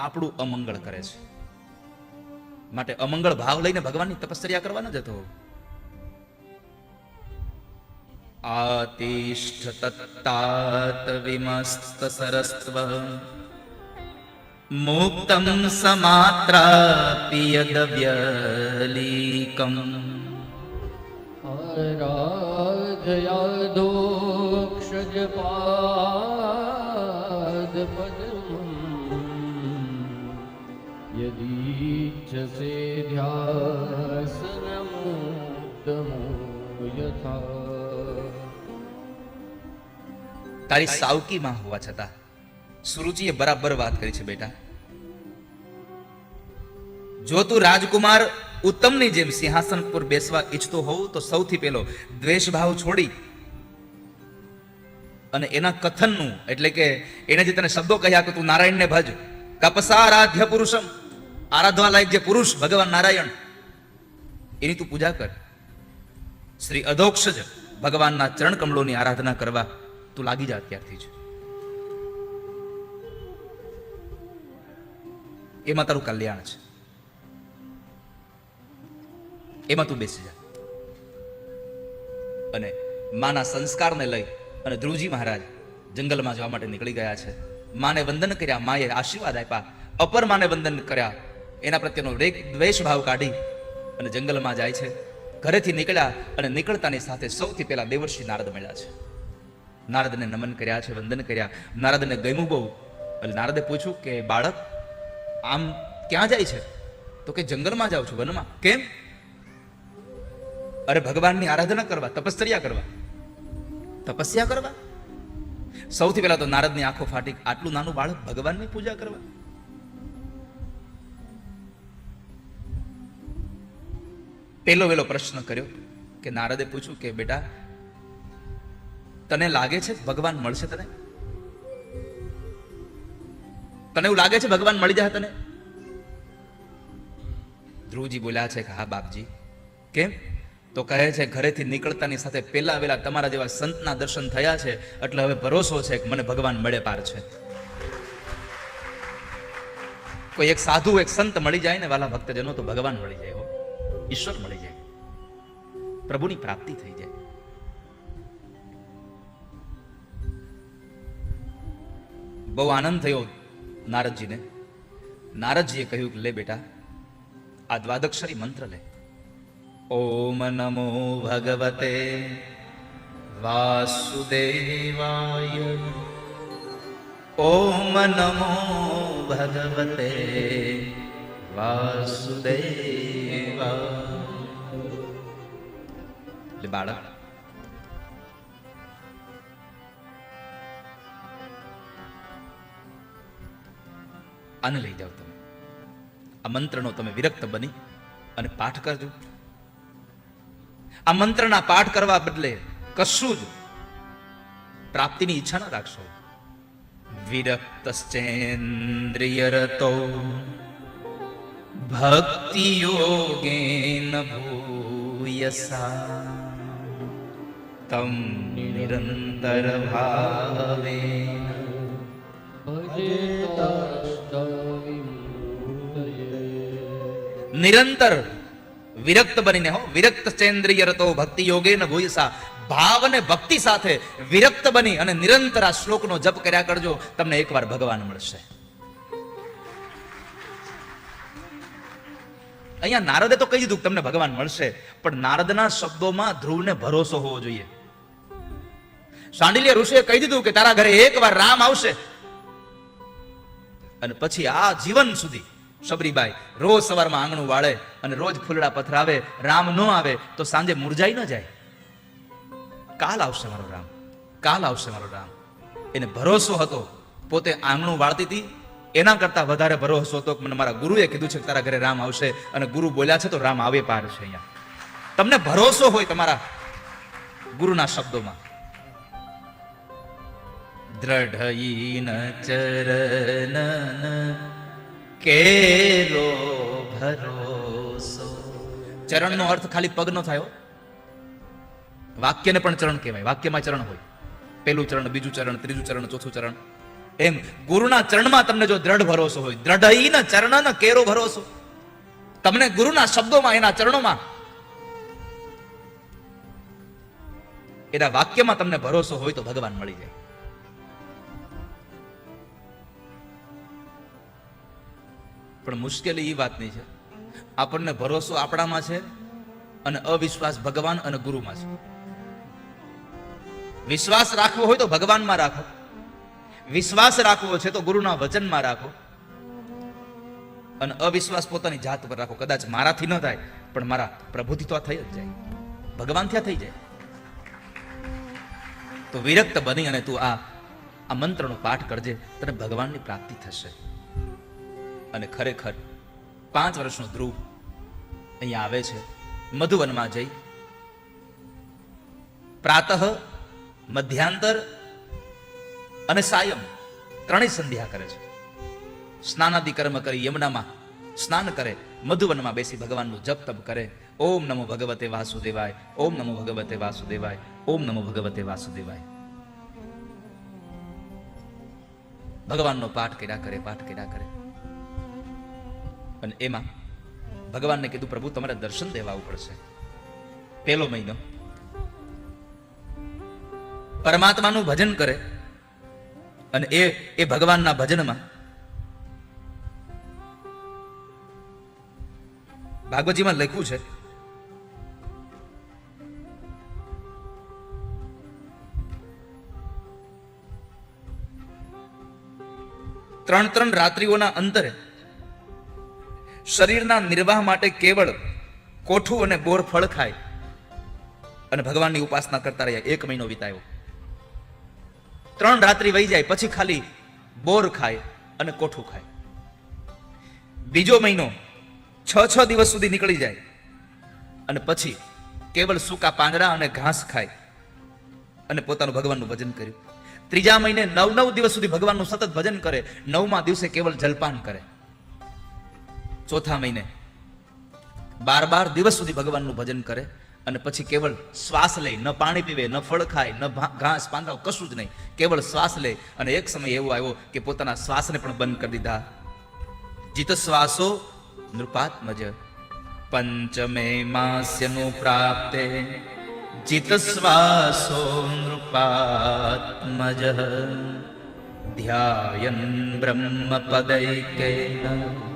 આપણું અમંગળ કરે છે. માટે અમંગળ ભાવ લઈને ભગવાનની તપશ્ચર્યા કરવા ન જતો આતિષ્ઠ તત્તાત વિમસ્ત સરસ્વ મુક્તમ સમાત્રાપિયદવ્યલીકમ રાજયાધોક્ષજ પા यदीच्छसे ध्यासनमुत्तमो यथा તારી સાવકીમાં હોવા છતાં સુરુચિએ બરાબર વાત કરી છે બેટા જો તું રાજકુમાર ઉત્તમની જેમ સિંહાસન પર બેસવા ઈચ્છતો હોવ તો સૌથી પહેલો દ્વેષ ભાવ છોડી અને એના કથનનું એટલે કે એને જે તને શબ્દો કહ્યા કે તું નારાયણને ભજ તપસારાધ્ય પુરુષમ આરાધવા લાયક જે પુરુષ ભગવાન નારાયણ, એની તું પૂજા કર. શ્રી અધોક્ષજ ભગવાનના ચરણ કમળોની આરાધના કરવા તું લાગી જા અત્યારથી જ. એમાં તારું કલ્યાણ છે. એમાં તું બેસી જા. અને માના સંસ્કારને લઈ અને ધ્રુવજી મહારાજ જંગલમાં જવા માટે નીકળી ગયા છે. માને વંદન કર્યા, માએ આશીર્વાદ આપ્યા, અપર માને વંદન કર્યા એના પ્રત્યેનો દ્વેષ ભાવ કાઢી અને જંગલમાં જાય છે. ઘરેથી નીકળ્યા અને નીકળતાની સાથે સૌથી પહેલા દેવર્ષિ નારદ મળ્યા છે. નારદને નમન કર્યા છે, વંદન કર્યા. નારદને ગમ્યું બહુ. એટલે નારદે પૂછ્યું કે, બાળક, આમ ક્યાં જાય છે? તો કે જંગલમાં જાઉં છું, વનમાં. કેમ? અરે, ભગવાનની આરાધના કરવા તપસ્તર્યા કરવા. તપસ્યા કરવા? સૌથી પહેલા તો નારદની આંખો ફાટી, આટલું નાનું બાળક ભગવાનની પૂજા કરવા. પેલો વેલો પ્રશ્ન કર્યો કે નારદે પૂછ્યું કે બેટા, તને લાગે છે ભગવાન મળશે તને? તને એવું લાગે છે ભગવાન મળી જાય તને? ધ્રુવજી બોલ્યા છે કે હા બાપજી. કેમ? તો કહે છે ઘરેથી નીકળતાની સાથે પેલા વેલા તમારા જેવા સંતના દર્શન થયા છે, એટલે હવે ભરોસો છે કે મને ભગવાન મળે પાર છે. કોઈ એક સાધુ, એક સંત મળી જાય ને વાલા ભક્તજનો તો ભગવાન મળી જાય. ઈશ્વર મળી જાય. પ્રભુની પ્રાપ્તિ થઈ જાય. બહુ આનંદ થયો નારદજીને. નારદજીએ કહ્યું કે, લે બેટા, આ દ્વાદક્ષરી મંત્ર લે. ઓમ નમો ભગવતે વાસુદેવાય. ઓમ નમો ભગવતે વાસુદેવાય. લે બાળક આને લઈ જાઓ તમે. આ મંત્રનો તમે વિરક્ત બની અને પાઠ કરજો. આ મંત્રના પાઠ કરવા બદલે કશું જ પ્રાપ્તિની ઈચ્છા ન રાખશો. વિરક્તશ્ચેન્દ્રિયરતો ભક્તિ યોગેન ભૂયસા. ભાવેન ભજેતાષ્ટવિમૂર્તયે નિરંતર વિરક્ત બનીને હો વિરક્ત ચેન્દ્રિય રતો ભક્તિ યોગે ન ભૂયસા ભાવ અને ભક્તિ સાથે વિરક્ત બની અને નિરંતર આ શ્લોકનો જપ કર્યા કરજો તમને એકવાર ભગવાન મળશે અહીંયા નારદે તો કહી દીધું તમને ભગવાન મળશે પણ નારદના શબ્દોમાં ધ્રુવને ભરોસો હોવો જોઈએ શાંડિલ્ય ઋષિએ કહી દીધું કે તારા ઘરે એકવાર રામ આવશે. અને પછી આ જીવન સુધી શબરીબાઈ રોજ સવારમાં આંગણું વાળે અને રોજ ફૂલડા પથરાવે, રામ ન આવે તો સાંજે મુરજાઈ ન જાય. કાલ આવશે મારો રામ, કાલ આવશે મારો રામ. એને ભરોસો હતો, પોતે આંગણું વાળતી હતી. એના કરતા વધારે ભરોસો હતો મને મારા ગુરુએ કીધું છે કે તારા ઘરે રામ આવશે અને ગુરુ બોલ્યા છે તો રામ આવે પાર છે અહીંયા. તમને ભરોસો હોય તમારા ગુરુના શબ્દોમાં. દ્રઢયીન ચરણ કેરો ભરોસો ચરણનો અર્થ ખાલી પગનો થયો વાક્યને પણ ચરણ કહેવાય. વાક્યમાં ચરણ હોય. પેલું ચરણ, બીજું ચરણ, ત્રીજું ચરણ, ચોથું ચરણ. એમ ગુરુના ચરણમાં તમને જો દ્રઢ ભરોસો હોય દ્રઢ ચરણ કેરો ભરોસો. તમને ગુરુના શબ્દોમાં, એના ચરણોમાં, એના વાક્યમાં તમને ભરોસો હોય તો ભગવાન મળી જાય. પણ મુશ્કેલી એ વાતની છે. આપણને ભરોસો આપણામાં છે અને અવિશ્વાસ ભગવાન અને ગુરુમાં છે. વિશ્વાસ રાખવો હોય તો ભગવાનમાં રાખો. વિશ્વાસ રાખવો છે તો ગુરુના વચનમાં રાખો. અને અવિશ્વાસ પોતાની જાત પર રાખો. કદાચ મારાથી ન થાય, પણ મારા પ્રભુથી તો થઈ જ જાય. ભગવાન ત્યાં થઈ જાય. તો વિરક્ત બની અને તું આ આ મંત્રનો પાઠ કરજે, તને ભગવાનની પ્રાપ્તિ થશે. અને ખરેખર પાંચ વર્ષનો ધ્રુવ અહીંયા આવે છે, મધુવનમાં જઈ. પ્રાતઃ, મધ્યાંતર અને સાયમ ત્રણેય સંધ્યા કરે છે. સ્નાનાદિ કર્મ કરી યમુનામાં સ્નાન કરે, મધુવનમાં બેસી ભગવાનનું જપ તપ કરે. ઓમ નમો ભગવતે વાસુદેવાય, ઓમ નમો ભગવતે વાસુદેવાય, ઓમ નમો ભગવતે વાસુદેવાય. ભગવાનનો પાઠ કર્યા કરે, પાઠ કર્યા કરે. અને એમાં ભગવાનને કીધું, પ્રભુ, તમારે દર્શન દેવા પડશે. પહેલો મહિનો. પરમાત્માનું ભજન કરે અને એ એ ભગવાનના ભજનમાં ભાગવતજીમાં લખ્યું છે, ત્રણ ત્રણ રાત્રિઓના અંતરે શરીરના નિર્વાહ માટે કેવળ કોઠું અને બોર ફળ ખાય. અને ભગવાનની ઉપાસના કરતા રહ્યા. એક મહિનો વિતાયો. ત્રણ રાત્રિ વહી જાય, પછી ખાલી બોર ખાય અને કોઠું ખાય. બીજો મહિનો છ છ દિવસ સુધી નીકળી જાય. અને પછી કેવળ સૂકા પાંદડા અને ઘાસ ખાય. અને પોતાનું ભગવાનનું ભજન કર્યું. ત્રીજા મહિને નવ નવ દિવસ સુધી ભગવાનનું સતત ભજન કરે. નવમા દિવસે કેવળ જલપાન કરે. ચોથા મહિને. બાર બાર દિવસ સુધી ભગવાનનું ભજન કરે અને પછી કેવળ શ્વાસ લે. ન પાણી પીવે, ન ફળ ખાય, ન ઘાસ પાંદડા કશું જ નહીં. કેવળ શ્વાસ લે અને એક સમય એવો આવ્યો કે પોતાના શ્વાસને પણ બંધ કરી દીધા. જીત શ્વાસો નૃપાત્મજ પંચમે માસ્યનું પ્રાપ્તે. જીત શ્વાસો નૃપાત્મજ ધ્યાયન બ્રહ્મ પદૈકેન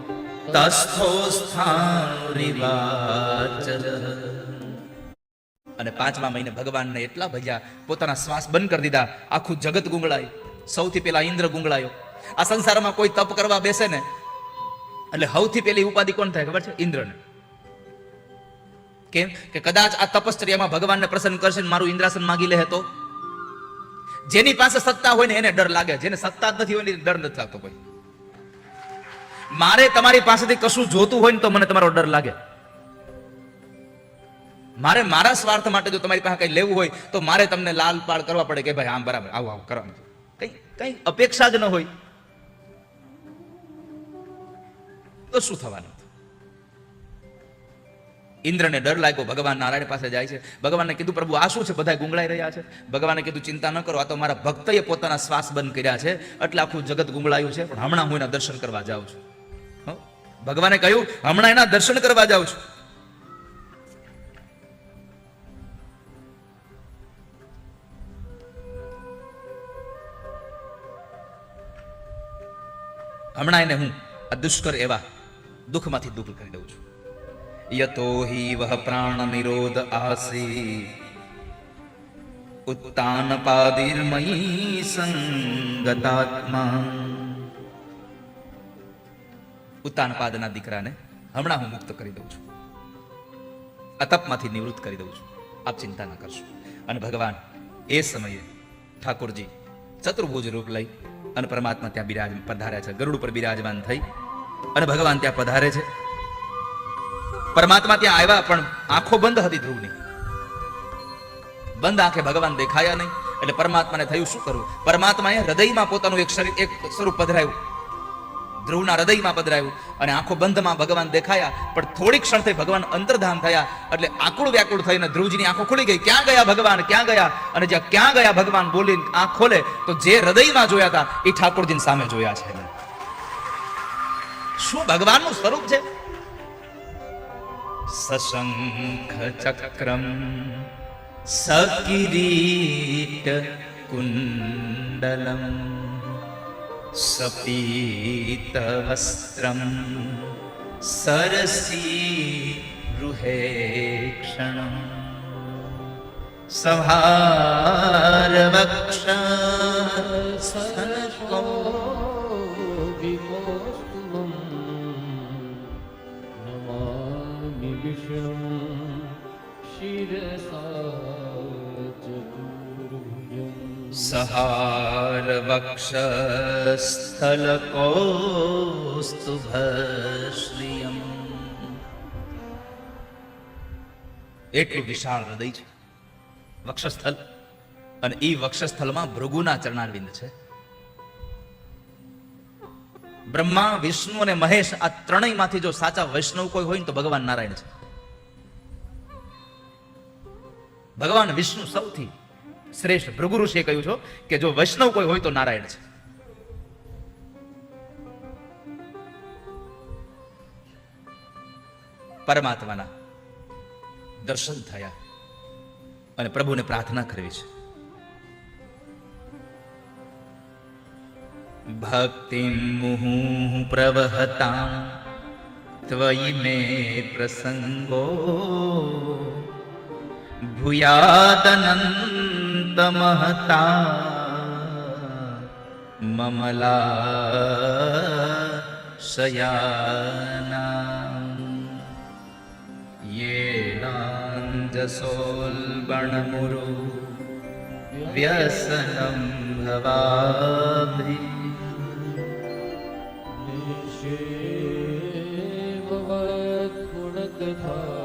અને પાંચમા મહિને ભગવાનને એટલા ભજ્યા પોતાના શ્વાસ બંધ કરી દીધા. આખું જગત ગુંગળાયું. સૌથી પહેલા ઇન્દ્ર ગુંગળાયો. આ સંસારમાં કોઈ તપ કરવા બેસે ને? એટલે સૌથી પહેલી ઉપાધિ કોણ થાય ખબર છે? ઇન્દ્રને. કેમ? કે કદાચ આ તપશ્ચર્યામાં ભગવાનને પ્રસન્ન કરશે ને મારું ઇન્દ્રાસન માગી લે તો? જેની પાસે સત્તા હોય ને એને ડર લાગે. જેને સત્તા જ નથી હોય ને ડર નથી લાગતો કોઈ. મારે તમારી પાસેથી કશું જોતું હોય ને તો મને તમારો ડર લાગે. મારે મારા સ્વાર્થ માટે જો તમારી પાસે કઈ લેવું હોય તો મારે તમને લાલ પાડ કરવા પડે કે ભાઈ આમ બરાબર, આવું આવું કરવા કઈ કઈ અપેક્ષા જ ન હોય. તો શું થવાનું? ઇન્દ્રને ડર લાગ્યો, ભગવાન નારાયણ પાસે જાય છે. ભગવાનને કીધું, પ્રભુ, આ શું છે? બધા ગુંગળાઈ રહ્યા છે? ભગવાને કીધું, ચિંતા ન કરો, આ તો મારા ભક્તએ પોતાના શ્વાસ બંધ કર્યા છે. એટલે આખું જગત ગુંગળાયું છે. પણ હમણાં હું એના દર્શન કરવા જાઉં છું? ભગવાને કહ્યું, હમણાં એના દર્શન કરવા જાઉં છું. હમણાં એને હું આ દુષ્કર એવા દુઃખમાંથી દુઃખ કરી દઉં છું. યતો હિ વહ પ્રાણ નિરોધ આસી. ઉત્તાન પાદિર્મયી સંગતાત્મા. ઉત્તાનપાદના દીકરાને હમણાં હું મુક્ત કરી દઉં છું. આ તપમાંથી નિવૃત્ત કરી દઉં છું. આપ ચિંતા ન કરશો. અને ભગવાન, એ સમયે ઠાકોરજી ચતુર્ભુજ રૂપ લઈ અને પરમાત્મા ત્યાં બિરાજ પધાર્યા છે. ગરુડ ઉપર બિરાજમાન થઈ અને ભગવાન ત્યાં પધારે છે. પરમાત્મા ત્યાં આવ્યા પણ આંખો બંધ હતી ધ્રુવની. બંધ આંખે ભગવાન દેખાયા નહીં. એટલે પરમાત્માને થયું શું કરવું? પરમાત્માએ હૃદયમાં પોતાનું એક શરીર, એક સ્વરૂપ પધરાયું ધ્રુવના હૃદયમાં પધરાયું અને આંખો બંધમાં ભગવાન દેખાયા, પણ થોડી ક્ષણ થઈ ભગવાન અંતર્ધાન થયા. એટલે આકુળ વ્યાકુળ થઈને ધ્રુવજીની આંખો ખુલી ગઈ. ક્યાં ગયા ભગવાન? ક્યાં ગયા? અને જ્યાં ક્યાં ગયા ભગવાન? બોલીને આંખ ખોલે, તો જે હૃદયમાં જોયા હતા, એ ઠાકોરજીની સામે જોયા છે. શું ભગવાનનું સ્વરૂપ છે? સશંખ ચક્રમ સકિરીટ કુંડલમ. સપીત વસ્ત્રમ સરસી ગૃહેક્ષણમ સંહાર વક્ષ સહાર વક્ષસ્થલ કૌસ્તુભશ્રિયમ એટલું વિશાળ હૃદય છે. વક્ષસ્થલ અને એ વક્ષસ્થલમાં ભૃગુના ચરણારવિંદ છે. બ્રહ્મા, વિષ્ણુ અને મહેશ આ ત્રણેયમાંથી જો સાચા વૈષ્ણવ કોઈ હોય ને તો ભગવાન નારાયણ છે. ભગવાન વિષ્ણુ સૌથી શ્રેષ્ઠ. ભૃગુ ઋષિએ કહ્યું છે કે જો વૈષ્ણવ કોઈ હોય તો નારાયણ છે. પરમાત્માના દર્શન થયા અને પ્રભુને પ્રાર્થના કરવી છે. ભક્તિ મુહુ પ્રવહતા ત્વયી મે પ્રસંગો ભૂયાદનંત તમહતા મમલા શયાના યેનાંજસોલ્બણમુરુ વ્યસનમ ભવાભિ નિષેવવત ગુણકથા